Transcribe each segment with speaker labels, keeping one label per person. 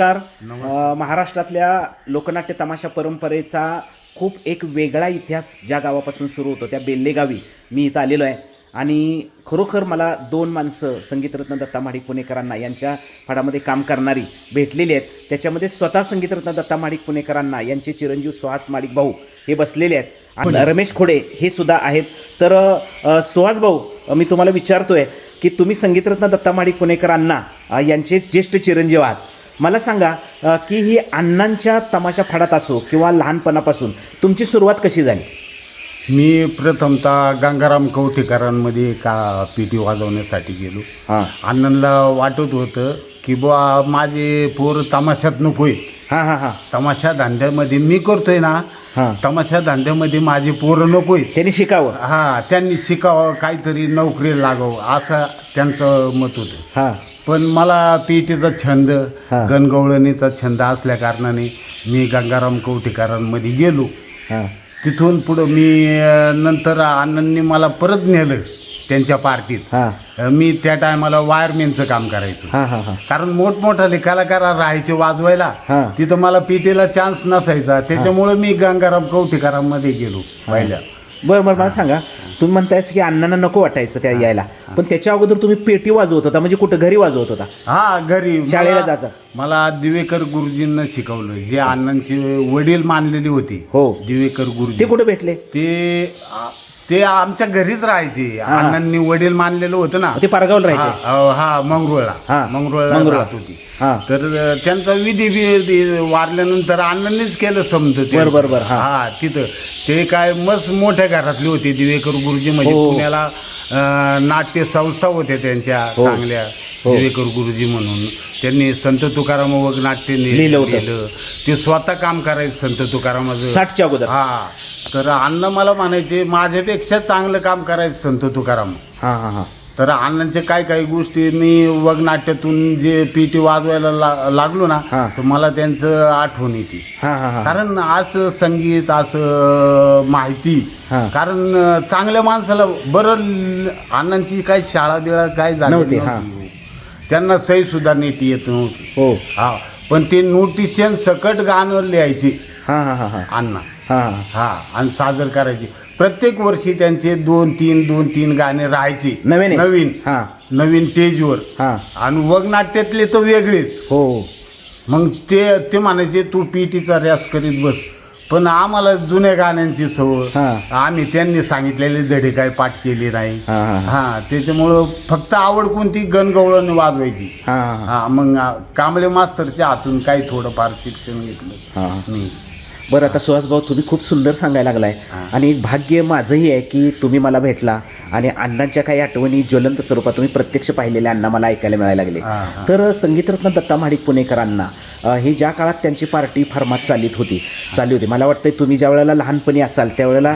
Speaker 1: नमस्कार. अ, महाराष्ट्रातल्या लोकनाट्य तमाशा परंपरेचा खूप एक वेगळा इतिहास ज्या गावापासून सुरू होतो त्या बेल्ले गावी मी इथं आलेलो आहे. आणि खरोखर मला दोन माणसं संगीतरत्न दत्ता माडिक पुणेकरांना यांच्या फडामध्ये काम करणारी भेटलेली आहेत. त्याच्यामध्ये स्वतः संगीतरत्न दत्ता माडिक पुणेकरांना यांचे चिरंजीव सुहास माडिक भाऊ हे बसलेले आहेत. आणि रमेश खोडे हे सुद्धा आहेत. तर अ, सुहास भाऊ अ, मी तुम्हाला विचारतोय की तुम्ही संगीतरत्न दत्ता माडिक पुणेकरांना अ, यांचे ज्येष्ठ चिरंजीव आहात. मला सांगा की ही अण्णांच्या तमाशा फडात असो किंवा लहानपणापासून तुमची सुरुवात कशी झाली?
Speaker 2: मी प्रथमतः गंगाराम कवठेकरांमध्ये का पेटी वाजवण्यासाठी गेलो.
Speaker 1: हां.
Speaker 2: अण्णांना वाटत होतं की बुवा माझे पोर तमाशात नकोय.
Speaker 1: हां हां हां.
Speaker 2: तमाशा धंद्यामध्ये मी करतोय ना
Speaker 1: हां.
Speaker 2: तमाशा धंद्यामध्ये माझे पोरं नकोय.
Speaker 1: त्यांनी शिकावं.
Speaker 2: हा त्यांनी शिकावं काहीतरी नोकरी लागावं असं त्यांचं मत होतं.
Speaker 1: हां.
Speaker 2: पण मला पेटीचा छंद
Speaker 1: हा.
Speaker 2: गणगवळणीचा छंद असल्या कारणाने मी गंगाराम कवठेकरांमध्ये गेलो.
Speaker 1: हां.
Speaker 2: तिथून पुढं मी अ, नंतर अण्णांनी मला परत नेलं त्यांच्या पार्टीत.
Speaker 1: हां.
Speaker 2: अ, मी त्या टायमाला वायरमॅनचं काम करायचो.
Speaker 1: हां हां हां.
Speaker 2: कारण मोठमोठाले कलाकार राहायचे वाजवायला
Speaker 1: हा.
Speaker 2: तिथं मला पीटीला चान्स नसायचा. त्याच्यामुळे मी गंगाराम कवठेकरांमध्ये गेलो पहिल्या.
Speaker 1: बरं बरं मला सांगा. तुम्ही म्हणतायच की अण्णांना नको वाटायचं त्या यायला. पण त्याच्या अगोदर तुम्ही पेटी वाजवत होता म्हणजे कुठं घरी वाजवत होता?
Speaker 2: हा घरी. मला-
Speaker 1: शाळेला जायचं.
Speaker 2: मला दिवेकर गुरुजींना शिकवलं. जे अण्णांचे वडील मानलेले होते.
Speaker 1: हो.
Speaker 2: दिवेकर
Speaker 1: ते
Speaker 2: गुरुजी
Speaker 1: कुठे भेटले?
Speaker 2: ते आ- ते आमच्या घरीच राहायचे अण्णांनी वडील मानलेलं होतं ना
Speaker 1: ते पारगावला राहायचे
Speaker 2: हा अ, हा मंगरुळला
Speaker 1: हा,
Speaker 2: मंगरुळला
Speaker 1: मंगरुळला.
Speaker 2: राहत होती
Speaker 1: हां
Speaker 2: तर अ, त्यांचा विधी बी वारल्यानंतर अण्णांनीच केलं समज
Speaker 1: बर, बर, बर, हा.
Speaker 2: हा तिथं ते काय मस्त मोठ्या घरातले होते दिवेकर गुरुजी म्हणजे
Speaker 1: हो.
Speaker 2: पुण्याला अ, नाट्य संस्था होत्या त्यांच्या
Speaker 1: हो.
Speaker 2: चांगल्या. दिवेकर गुरुजी म्हणून. त्यांनी संत तुकाराम वग नाट्य
Speaker 1: लिहिलं होतं.
Speaker 2: लिहिलं. ते स्वतः काम करायचं संत तुकारामाचं.
Speaker 1: साठच्या अगोदर.
Speaker 2: हा. तर अण्णा मला म्हणायचे माझ्यापेक्षा चांगलं काम करायचं संत तुकाराम.
Speaker 1: हां हां हां.
Speaker 2: तर अण्णांच्या काय काही गोष्टी मी वगनाट्यातून जे पीटी वाजवायला ला- लागलो ना
Speaker 1: हा.
Speaker 2: तर मला त्यांचं आठवण येते.
Speaker 1: हां हां हां.
Speaker 2: कारण असं संगीत असं माहिती
Speaker 1: हा.
Speaker 2: कारण चांगल्या माणसाला बरं ल- अण्णांची काही शाळा बिळा काय झाली
Speaker 1: नव्हती,
Speaker 2: नव्हती. त्यांना सही सुद्धा नीट येत नव्हती.
Speaker 1: हो.
Speaker 2: हा पण ते नोटिशन सकट गाणं लिहायचे.
Speaker 1: हां हां हां हां.
Speaker 2: अण्णा.
Speaker 1: हां हां.
Speaker 2: हा आणि सादर करायचे. प्रत्येक वर्षी त्यांचे दोन तीन दोन तीन गाणे राहायचे.
Speaker 1: नवीन आहे?
Speaker 2: नवीन.
Speaker 1: हां.
Speaker 2: नवीन स्टेजवर.
Speaker 1: हां.
Speaker 2: आणि वगनाट्यातले तर वेगळेच.
Speaker 1: हो.
Speaker 2: मग ते ते म्हणायचे तू पीटीचा रॅस करीत बस. पण आम्हाला जुन्या गाण्यांची सवय.
Speaker 1: हां.
Speaker 2: आम्ही त्यांनी सांगितलेले धडे काय पाठ केली नाही.
Speaker 1: हां हां हां.
Speaker 2: हा त्याच्यामुळं फक्त आवड कोणती? गणगवळण वाजवायची.
Speaker 1: हां हां.
Speaker 2: हा मग आ, कांबळे मास्तरच्या हातून काही थोडंफार शिक्षण घेतलं.
Speaker 1: हां
Speaker 2: मी.
Speaker 1: बरं आता सुहास भाऊ तुम्ही खूप सुंदर सांगायला लागलाय. आणि एक भाग्य माझंही आहे की तुम्ही मला भेटला. आणि अण्णांच्या काही आठवणी ज्वलंत स्वरूपात तुम्ही प्रत्यक्ष पाहिलेल्या अण्णा मला ऐकायला मिळायला लागले.
Speaker 2: हा, हा.
Speaker 1: तर संगीतरत्न दत्ता महाडिक पुणेकरांना ही ज्या काळात त्यांची पार्टी फार्मात चालित होती चालली होती. मला वाटतं तुम्ही ज्या वेळेला लहानपणी असाल त्यावेळेला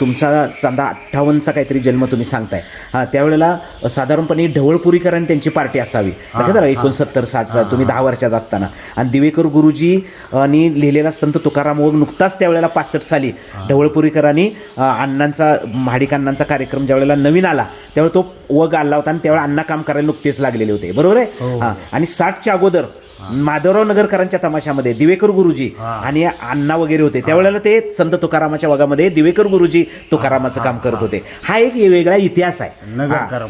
Speaker 1: तुमचा समजा अठ्ठावन्नचा काहीतरी जन्म तुम्ही सांगताय. हां त्यावेळेला साधारणपणे ढवळपुरीकरांनी त्यांची पार्टी असावी. लक्षात एकोणसत्तर साठचा तुम्ही दहा वर्षाचा असताना. आणि दिवेकर गुरुजी आणि लिहिलेला संत तुकाराम वग नुकताच त्यावेळेला पासष्ट साली ढवळपुरीकरांनी अण्णांचा महाडिक अण्णांचा कार्यक्रम ज्यावेळेला नवीन आला त्यावेळेला तो वग आला होता आणि त्यावेळेला अण्णा काम करायला नुकतेच लागलेले होते. बरोबर आहे? हां. आणि साठच्या अगोदर माधवराव नगरकरांच्या तमाशामध्ये दिवेकर गुरुजी आणि अण्णा वगैरे होते. त्यावेळेला ते संत तुकारामाच्या वगामध्ये दिवेकर गुरुजी तुकारामाचं काम करत होते. हा एक वेगळा इतिहास आहे.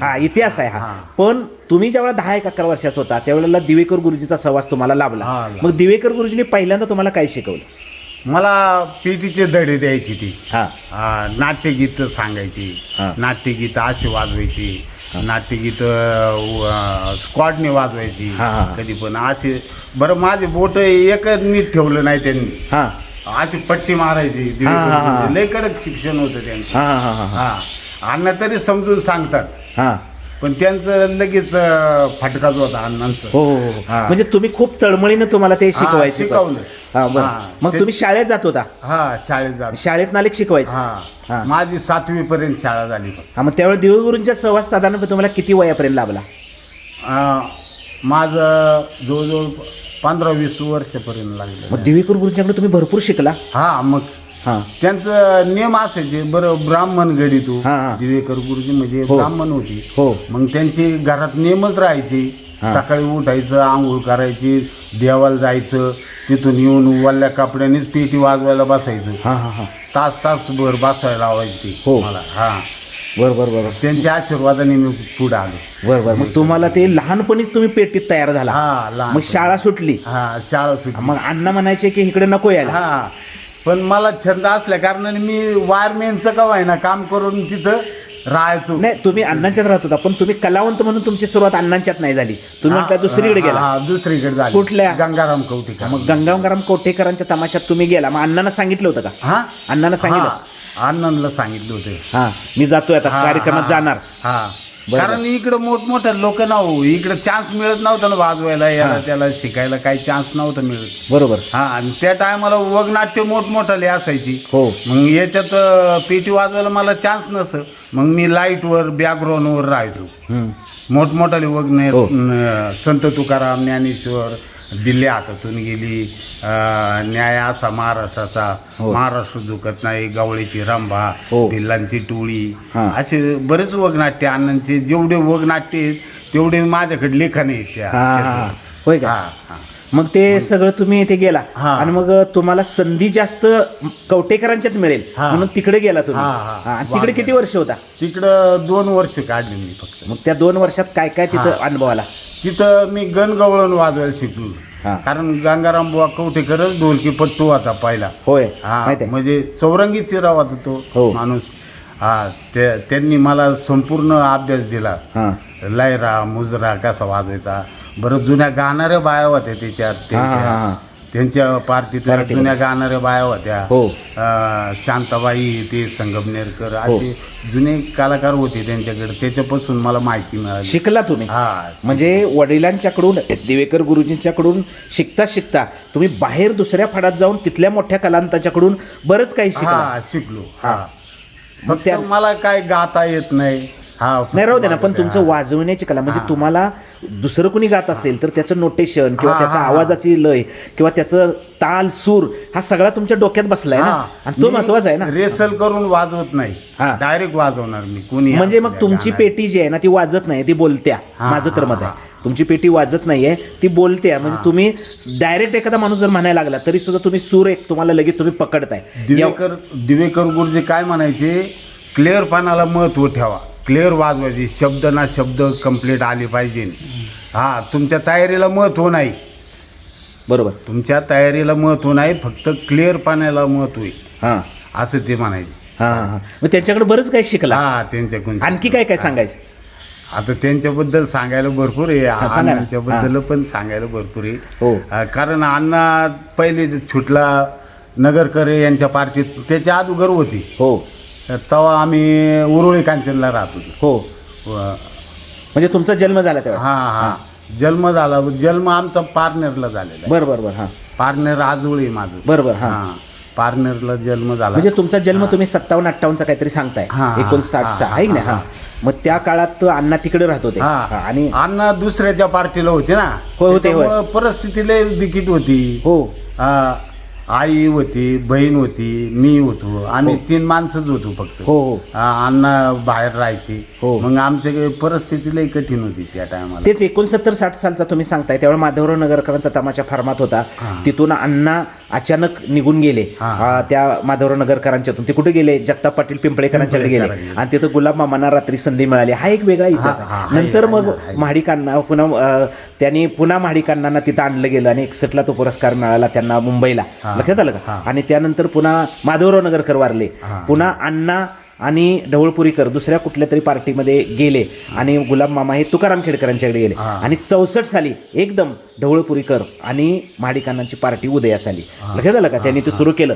Speaker 1: हा, इतिहास आहे हा. पण तुम्ही ज्यावेळेला दहा एक अकरा वर्षाचा होता त्यावेळेला दिवेकर गुरुजीचा सहवास तुम्हाला लाभला. मग दिवेकर गुरुजीने पहिल्यांदा तुम्हाला काय शिकवलं?
Speaker 2: मला पीटीचे धडे द्यायची ती.
Speaker 1: हा.
Speaker 2: नाट्यगीत सांगायची. नाट्यगीत अशी वाजवायची नाट्यगीत स्क्वॉडने वाजवायची.
Speaker 1: हा.
Speaker 2: कधी पण असे बरं माझे बोट एक नीट ठेवलं नाही त्यांनी.
Speaker 1: हा.
Speaker 2: अशी पट्टी मारायची
Speaker 1: हा, हा, हा.
Speaker 2: लय कडक शिक्षण होतं त्यांचं.
Speaker 1: हा हा हा हा.
Speaker 2: हा. अण्णा तरी समजून सांगतात.
Speaker 1: हा.
Speaker 2: पण त्यांचं लगेच अं, फटकाच होता अण्णांचं.
Speaker 1: हो हो हो.
Speaker 2: हा.
Speaker 1: म्हणजे तुम्ही खूप तळमळीनं तुम्हाला ते शिकवायचे.
Speaker 2: शिकवलं.
Speaker 1: हा बरं. मग
Speaker 2: ते-
Speaker 1: तुम्ही शाळेत जात होता?
Speaker 2: हा शाळेत जात
Speaker 1: शाळेत नालेक शिकवायचे? हा.
Speaker 2: हा. माझी सातवी पर्यंत शाळा झाली
Speaker 1: हा मग त्यावेळेस दिवेगुरूंच्या सहवास साधारणपणे तुम्हाला किती वयापर्यंत लाभला?
Speaker 2: अं, माझं जवळजवळ पंधरा वीस वर्षापर्यंत लागलं.
Speaker 1: मग दिवेकर गुरुजींकडे तुम्ही भरपूर शिकला?
Speaker 2: हा मग
Speaker 1: हा.
Speaker 2: त्यांचं नियम असायचे बरं ब्राह्मण गडी तू.
Speaker 1: हा, हा.
Speaker 2: दिवेकर गुरुजी म्हणजे
Speaker 1: हो.
Speaker 2: ब्राह्मण होती.
Speaker 1: हो.
Speaker 2: मग त्यांचे घरात नियमच राहायचे. सकाळी उठायचं आंघोळ करायची देवाला जायचं तिथून येऊन वल्ल्या कपड्यानेच पेटी वाजवायला बसायचं.
Speaker 1: हां हां हां.
Speaker 2: तास तासभर बसायला लावायची.
Speaker 1: हो.
Speaker 2: मला. हा.
Speaker 1: बरं बरं बरं.
Speaker 2: त्यांच्या आशीर्वादाने मी पुढे आलो.
Speaker 1: बरं बरं. मग तुम्हाला ते लहानपणीच तुम्ही पेटीत तयार झाला.
Speaker 2: हा लहान
Speaker 1: मग शाळा सुटली.
Speaker 2: हा शाळा सुटली.
Speaker 1: मग अण्णा म्हणायचे की इकडे नको यायला.
Speaker 2: हा. पण मला छंद असल्या कारणाने मी वायरमॅनचं का ना काम करून तिथं राहायचो.
Speaker 1: नाही तुम्ही अण्णांच्यात राहत होता पण तुम्ही कलावंत म्हणून तुमची सुरुवात अण्णांच्यात नाही झाली. तुम्ही म्हटलं दुसरीकडे गेला.
Speaker 2: हा, दुसरीकडे झाली.
Speaker 1: कुठल्या?
Speaker 2: गंगाराम कवठेकर.
Speaker 1: मग गंगाराम कोठेकरांच्या तमाशात तुम्ही गेला. मग अण्णांना सांगितलं होतं का?
Speaker 2: हा?
Speaker 1: अण्णांना सांगितलं.
Speaker 2: हा, अण्णांना सांगितलं होतं.
Speaker 1: हा मी जातोय आता कार्यक्रमात जाणार.
Speaker 2: हा.
Speaker 1: बरं.
Speaker 2: कारण इकडं मोठमोठे लोक ना हो इकडं चान्स मिळत नव्हता ना वाजवायला याला त्याला शिकायला काही चान्स नव्हता मिळत.
Speaker 1: बरोबर.
Speaker 2: हा आणि त्या टायमाला वगनाट्य मोठमोठाले असायची.
Speaker 1: हो.
Speaker 2: मग याच्यात अं, पेटी वाजवायला मला चान्स नस. मग मी लाईटवर बॅकग्राऊंडवर राहायचो.
Speaker 1: हम्म.
Speaker 2: मोठमोठाले वगणे
Speaker 1: हो.
Speaker 2: न- संत तुकाराम ज्ञानेश्वर दिल्ली हातातून गेली न्याय असा महाराष्ट्राचा
Speaker 1: हो.
Speaker 2: महाराष्ट्र दुखत नाही गवळीची रंभा
Speaker 1: हो.
Speaker 2: भिल्लांची टोळी. असे बरेच वगनाट्य अण्णांचे जेवढे वगनाट्य आहेत तेवढे माझ्याकडे लेखन आहेत त्या.
Speaker 1: होय का. मग ते सगळं तुम्ही इथे गेला.
Speaker 2: हा.
Speaker 1: आणि मग तुम्हाला संधी जास्त कवटेकरांच्यात मिळेल.
Speaker 2: हा.
Speaker 1: म्हणून तिकडे गेला तुम्ही.
Speaker 2: हा, हा.
Speaker 1: हा, आणि तिकडे किती वर्ष होता?
Speaker 2: तिकडं दोन वर्ष काढली मी फक्त.
Speaker 1: मग त्या दोन वर्षात काय काय तिथं अनुभव आला
Speaker 2: तिथं मी गणगवळण वाजवायला शिकलो. कारण गंगाराम बुवा कवठेकरच ढोलकी पट्टू होता पहिला.
Speaker 1: होय.
Speaker 2: हा
Speaker 1: माहिती आहे.
Speaker 2: म्हणजे चौरंगी चिरा होता तो
Speaker 1: हो.
Speaker 2: माणूस. हा ते त्यांनी मला संपूर्ण अभ्यास दिला.
Speaker 1: हा.
Speaker 2: लयरा मुजरा कसा वाजवायचा? बरं जुन्या गाणाऱ्या बाया होत्या त्याच्यात
Speaker 1: हा, हा, हा.
Speaker 2: त्यांच्या त्यांच्या पार्टीतल्या. जुन्या गाणाऱ्या बाया होत्या.
Speaker 1: हो.
Speaker 2: अं, शांताबाई ते संगमनेरकर असे जुने कलाकार होते त्यांच्याकडे. त्याच्यापासून मला माहिती मिळाली.
Speaker 1: शिकला तुम्ही?
Speaker 2: हा.
Speaker 1: म्हणजे वडिलांच्याकडून दिवेकर गुरुजींच्याकडून शिकता शिकता तुम्ही बाहेर दुसऱ्या फडात जाऊन तिथल्या मोठ्या कलांताच्याकडून बरंच काही शिकला
Speaker 2: हा शिकलो. हा.
Speaker 1: मग
Speaker 2: फक्त
Speaker 1: त्या
Speaker 2: मला काय गाता येत नाही. हा
Speaker 1: नाही राहू दे ना पण तुमचं वाजवण्याची कला म्हणजे तुम्हाला दुसरं कुणी गात असेल तर त्याचं नोटेशन किंवा त्याचा. आवाजाची लय किंवा त्याचं ताल सूर हा सगळा तुमच्या डोक्यात बसलाय ना. आणि तो महत्त्वाचा आहे ना?
Speaker 2: रेसल करून वाजवत नाही.
Speaker 1: हा.
Speaker 2: डायरेक्ट वाजवणार मी. कोणी
Speaker 1: म्हणजे मग तुमची. पेटी जी आहे ना ती वाजत नाही ती बोलत्या. माझं तर मत आहे. तुमची पेटी वाजत नाहीये ती बोलते म्हणजे तुम्ही डायरेक्ट एखादा माणूस जर म्हणायला लागला तरी सुद्धा तुम्ही सूर एक तुम्हाला लगेच तुम्ही पकडताय.
Speaker 2: दिवेकर दिवेकर गुरुजी काय म्हणायचे? क्लिअर पानाला महत्त्व ठेवा. क्लिअर वाजवायचे. शब्द ना शब्द कंप्लीट आले पाहिजे. हा तुमच्या तयारीला महत्त्व नाही.
Speaker 1: बरोबर.
Speaker 2: तुमच्या तयारीला महत्त्व नाही फक्त क्लिअर पाण्याला महत्त्व आहे.
Speaker 1: हा.
Speaker 2: असं ते म्हणायचे.
Speaker 1: हा हा हा. मग त्यांच्याकडे बरंच काही शिकला.
Speaker 2: हा त्यांच्याकडून
Speaker 1: आणखी काय काय सांगायचं?
Speaker 2: आता त्यांच्याबद्दल सांगायला भरपूर आहे.
Speaker 1: सांगा ना.
Speaker 2: अण्णांच्याबद्दल पण सांगायला भरपूर आहे.
Speaker 1: हो.
Speaker 2: अ, कारण अण्णा पहिले जे छुटला नगरकरे यांच्या पार्टीत त्याच्या अगोदर होती.
Speaker 1: हो.
Speaker 2: तेव्हा आम्ही उरुळी कांचनला राहत होतो
Speaker 1: हो.
Speaker 2: व-
Speaker 1: म्हणजे तुमचा जन्म झाला तेव्हा?
Speaker 2: हा हा. जन्म झाला. जन्म आमचा पारनेरला झालेला आहे.
Speaker 1: बरं बरं बरं हा.
Speaker 2: पारनेर आजोळी माझं.
Speaker 1: बरं बरं हा.
Speaker 2: हा. पारनेरला जन्म झाला.
Speaker 1: म्हणजे तुमचा जन्म तुम्ही सत्तावन्न अठ्ठावन्नचा काहीतरी सांगताय.
Speaker 2: हा, हा,
Speaker 1: एकोणसाठचा
Speaker 2: हा,
Speaker 1: आहे की नाही
Speaker 2: हा,
Speaker 1: मग त्या काळात अण्णा तिकडे राहत होते
Speaker 2: हा.
Speaker 1: हा, आणि
Speaker 2: अण्णा दुसऱ्याच्या पार्टीला होते ना.
Speaker 1: होय, होते, होय.
Speaker 2: परिस्थिती लय बिकीट होती.
Speaker 1: हो.
Speaker 2: हा, आई होती बहीण होती मी होतो आम्ही तीन माणसंच होतो फक्त.
Speaker 1: हो हो.
Speaker 2: हा, अण्णा बाहेर राहायचे.
Speaker 1: हो.
Speaker 2: मग आमच्या परिस्थिती लई कठीण होती त्या टायमाला
Speaker 1: तेच एकोणसत्तर साठ सालचा तुम्ही सांगताय त्यावेळेला माधवराव नगरकरांचा तमाशा फार्मात होता. तिथून अण्णा अचानक निघून गेले.
Speaker 2: हा.
Speaker 1: त्या माधवराव नगरकरांच्यातून. ते कुठे गेले? जगताप पाटील पिंपळेकरांच्याकडे गेले. आणि तिथं गुलाब मामांना रात्री संधी मिळाली. हा एक वेगळा इतिहास
Speaker 2: हा, हा,
Speaker 1: आहे नंतर मग. महाडिकांना पुन्हा अ, त्यांनी पुन्हा महाडिकांना तिथं आणलं गेलं आणि एकसठला तो पुरस्कार मिळाला त्यांना मुंबईला. लक्षात आलं का? आणि त्यानंतर पुन्हा माधवराव नगरकर वारले. पुन्हा अण्णा आणि ढवळपुरीकर दुसऱ्या कुठल्या तरी पार्टीमध्ये गेले. आणि गुलाब मामा हे तुकाराम खेडकरांच्याकडे गेले. आणि चौसष्ट साली एकदम ढवळपुरीकर आणि महाडिकांनाची पार्टी उदयास आली. लक्षात आलं का? त्यांनी ते सुरू केलं.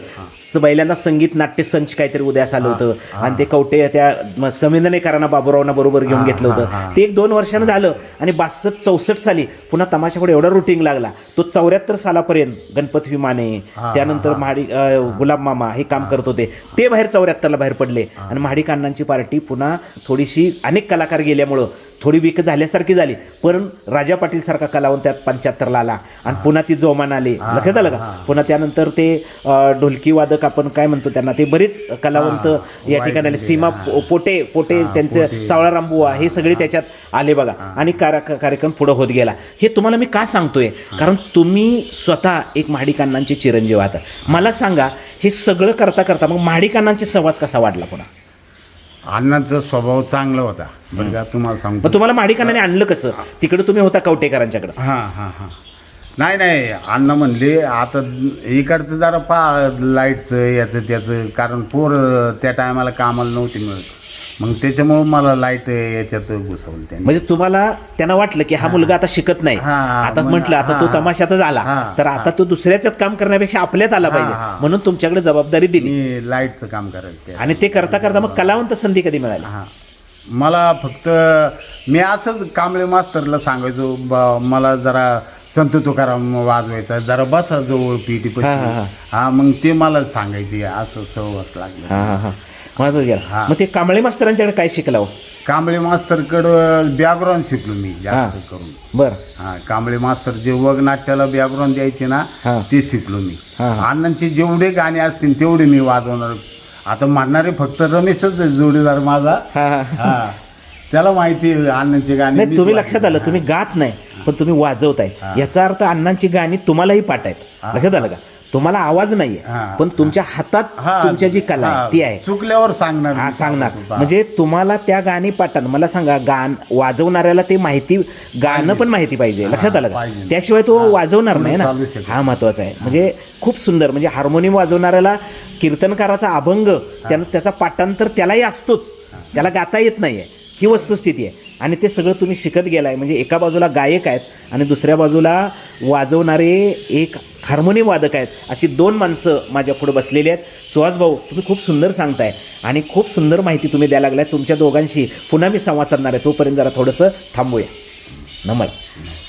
Speaker 1: पहिल्यांदा संगीत नाट्य संच काहीतरी उदयास आलं होतं. आणि ते कवटे त्या संवेदनेकरांना बाबूरावना बरोबर घेऊन घेतलं होतं. ते एक दोन वर्षानं झालं आणि बासष्ट चौसष्ट साली पुन्हा तमाशाकडे एवढा रुटीन लागला. तो चौऱ्याहत्तर सालापर्यंत गणपत विमाने त्यानंतर महाडी गुलाब मामा हे काम करत होते. ते बाहेर चौऱ्याहत्तरला बाहेर पडले. आणि महाडिक अण्णांची पार्टी पुन्हा थोडीशी अनेक कलाकार गेल्यामुळं थोडी विक झाल्यासारखी झाली. पण राजा पाटील सारखा कलावंत त्यात पंच्याहत्तरला आला. आणि पुन्हा ती जोमान आली. लक्षात आलं का? पुन्हा त्यानंतर ते ढोलकी वादक आपण काय म्हणतो त्यांना? ते बरेच कलावंत या ठिकाणी आले. सीमा पो- पोटे पोटे त्यांचं सावळा रामबुवा हे सगळे त्याच्यात आले बघा. आणि कार- कार्यक्रम पुढे होत गेला. हे तुम्हाला मी का सांगतोय? कारण तुम्ही स्वतः एक महाडिकांनांचे चिरंजीव आहात. मला सांगा हे सगळं करता करता मग महाडिकांनांचे सहवास कसा वाढला पुन्हा?
Speaker 2: अण्णांचा स्वभाव चांगला होता. बरं का तुम्हाला सांगतो.
Speaker 1: मग तुम्हाला महाडिकांनाने आणलं कसं? तिकडे तुम्ही होता कवटेकरांच्याकडे.
Speaker 2: हां हां हां. नाही नाही अण्णा म्हणले आता इकडचं जरा पा लाईटचं याचं त्याचं कारण पोर त्या टायमाला कामाला नव्हती मिळत. मग त्याच्यामुळं मला लाइट याच्यात घुसवलं त्याने.
Speaker 1: म्हणजे तुम्हाला त्यांना वाटलं की हा मुलगा आता शिकत नाही.
Speaker 2: हा,
Speaker 1: आता म्हटलं आता तो
Speaker 2: हा.
Speaker 1: तमाशातच आला.
Speaker 2: हा,
Speaker 1: तर आता तो दुसऱ्याच्यात काम करण्यापेक्षा आपल्यात आला पाहिजे.
Speaker 2: हा.
Speaker 1: म्हणून तुमच्याकडे जबाबदारी दिली.
Speaker 2: मी लाईटचं काम करायचं.
Speaker 1: आणि ते करता करता मग कलावंत संधी कधी मिळाली?
Speaker 2: हां. मला फक्त मी असंच कांबळे मास्तरला सांगायचो ब- मला जरा संत तुकाराम वाजवायचा जरा बसा जवळ पीटी
Speaker 1: हा, हा, हा.
Speaker 2: हा मग ते मला सांगायचे असं सवस लागलं.
Speaker 1: हा हा हा. महत्वाचं गेला
Speaker 2: हा.
Speaker 1: मग ते कांबळे मास्तरांच्याकडे काय शिकला हो?
Speaker 2: कांबळे मास्तरकडं बॅकग्राऊंड शिकलो मी जास्त
Speaker 1: हा.
Speaker 2: करून.
Speaker 1: बर.
Speaker 2: हा कांबळे मास्तर जे वग नाट्याला बॅकग्राऊंड द्यायचे ना
Speaker 1: हा.
Speaker 2: ते शिकलो मी.
Speaker 1: हा, हा.
Speaker 2: अण्णांचे जेवढे गाणे असतील तेवढे मी वाजवणार. आता म्हणणारे फक्त रमेशच आहे जोडीदार माझा.
Speaker 1: हा हा.
Speaker 2: हा. त्याला माहिती आहे अण्णांचे गाणे
Speaker 1: नाही
Speaker 2: मीच
Speaker 1: तुम्ही
Speaker 2: वाजवतो.
Speaker 1: लक्षात आलं तुम्ही गात नाही पण तुम्ही वाजवताय. याचा अर्थ अण्णांची गाणी तुम्हालाही पाठ आहेत लक्षात आलं का? तुम्हाला आवाज नाहीये
Speaker 2: हा.
Speaker 1: पण तुमच्या हातात तुमच्या जी कला आहे ती आहे.
Speaker 2: चुकल्यावर सांगणार
Speaker 1: हा. सांगणार. म्हणजे तुम्हाला त्या गाणी पाठात मला सांगा गाण वाजवणाऱ्याला ते माहिती गाणं पण माहिती पाहिजे लक्षात आलं का. त्याशिवाय तो वाजवणार नाही ना. हा महत्त्वाचा आहे. म्हणजे खूप सुंदर म्हणजे हार्मोनियम वाजवणाऱ्याला कीर्तनकाराचा अभंग त्यानं त्याचा पाठांतर त्यालाही असतोच. त्याला गाता येत नाहीये. ही वस्तुस्थिती आहे. आणि ते सगळं तुम्ही शिकत गेलाय. म्हणजे एका बाजूला गायक आहेत आणि दुसऱ्या बाजूला वाजवणारे एक हार्मोनियम वादक आहेत. अशी दोन माणसं माझ्या पुढे बसलेली आहेत. सुहास भाऊ तुम्ही खूप सुंदर सांगताय आणि खूप सुंदर माहिती तुम्ही द्यायला लागलाय तुमच्या दोघांशी पुन्हा मी संवाद साधणार आहे. तोपर्यंत जरा थोडंसं थांबूया. नमस्कार